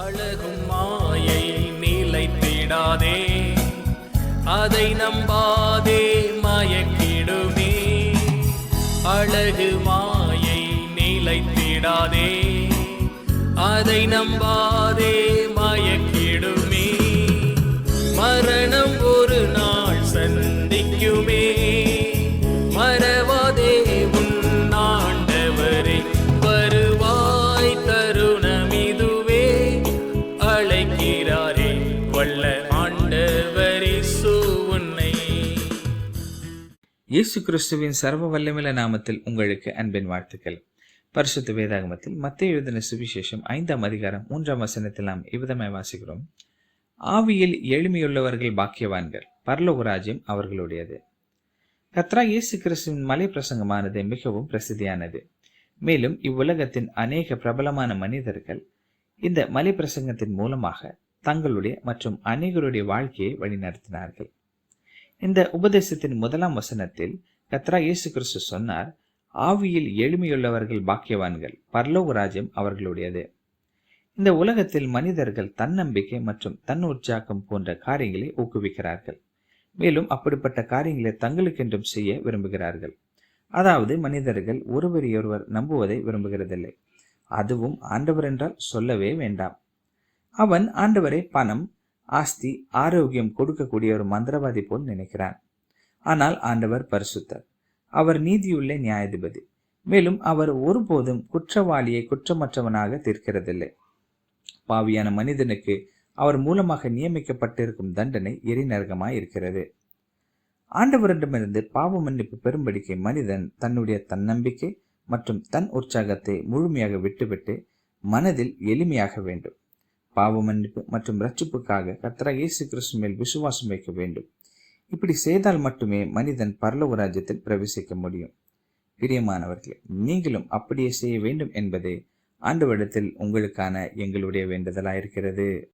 அழகும் மாயை நிலைத்திடாதே. அதை நம்பாதே மயக்கிடுமே. அழகு மாயை நிலைத்திடாதே. அதை நம்பாதே மயக்கிடுமே. மரணம் ஒரு நாள் சந்திக்குமே. இயேசு கிறிஸ்துவின் சர்வ வல்லமில நாமத்தில் உங்களுக்கு அன்பின் வாழ்த்துக்கள். பரிசுத்த வேதாகமத்தில் மத்திய எழுதின சுவிசேஷம் ஐந்தாம் அதிகாரம் மூன்றாம் வசனத்தில் நாம் இவ்விதமாய் வாசிக்கிறோம். ஆவியில் எளிமையுள்ளவர்கள் பாக்கியவான்கள் பரலோகராஜ்யம் அவர்களுடையது. கத்ரா இயேசு கிறிஸ்துவின் மலை பிரசங்கமானது மிகவும் பிரசித்தியானது. மேலும் இவ்வுலகத்தின் அநேக பிரபலமான மனிதர்கள் இந்த மலை பிரசங்கத்தின் மூலமாக தங்களுடைய மற்றும் அநேகருடைய வாழ்க்கையை வழிநடத்தினார்கள். இந்த உபதேசத்தின் முதலாம் வசனத்தில் கத்ரா இயேசு கிறிஸ்து சொன்னார் ஆவியில் எளிமையுள்ளவர்கள் பாக்கியவான்கள் பரலோக ராஜ்யம் அவர்களுடையது. இந்த உலகத்தில் மனிதர்கள் தன்னம்பிக்கை மற்றும் தன் உற்சாகம் போன்ற காரியங்களை ஊக்குவிக்கிறார்கள். மேலும் அப்படிப்பட்ட காரியங்களை தங்களுக்கென்றும் செய்ய விரும்புகிறார்கள். அதாவது மனிதர்கள் ஒருவரையொருவர் நம்புவதை விரும்புகிறதில்லை. அதுவும் ஆண்டவர் என்றால் சொல்லவே வேண்டாம். அவன் ஆண்டவரை பணம் ஆஸ்தி ஆரோக்கியம் கொடுக்கக்கூடிய ஒரு மந்திரவாதி போல் நினைக்கிறான். ஆனால் ஆண்டவர் பரிசுத்தர். அவர் நீதியுள்ள நியாயாதிபதி. மேலும் அவர் ஒருபோதும் குற்றவாளியை குற்றமற்றவனாக தீர்க்கிறதில்லை. பாவியான மனிதனுக்கு அவர் மூலமாக நியமிக்கப்பட்டிருக்கும் தண்டனை எரிநரகமாய் இருக்கிறது. ஆண்டவரிடமிருந்து பாவ மன்னிப்பு பெரும்படிக்கு மனிதன் தன்னுடைய தன்னம்பிக்கை மற்றும் தன் உற்சாகத்தை முழுமையாக விட்டுவிட்டு மனதில் எளிமையாக வேண்டும். பாவ மன்னிப்பு மற்றும் ரட்சிப்புக்காக கர்த்தரா இயேசு கிறிஸ்து மேல் விசுவாசம் வைக்க வேண்டும். இப்படி செய்தால் மட்டுமே மனிதன் பரலோக ராஜ்யத்தில் பிரவேசிக்க முடியும். பிரியமானவர்களே நீங்களும் அப்படியே செய்ய வேண்டும் என்பதே ஆண்டவரிடத்தில் உங்களுக்கான எங்களுடைய வேண்டுதலாயிருக்கிறது.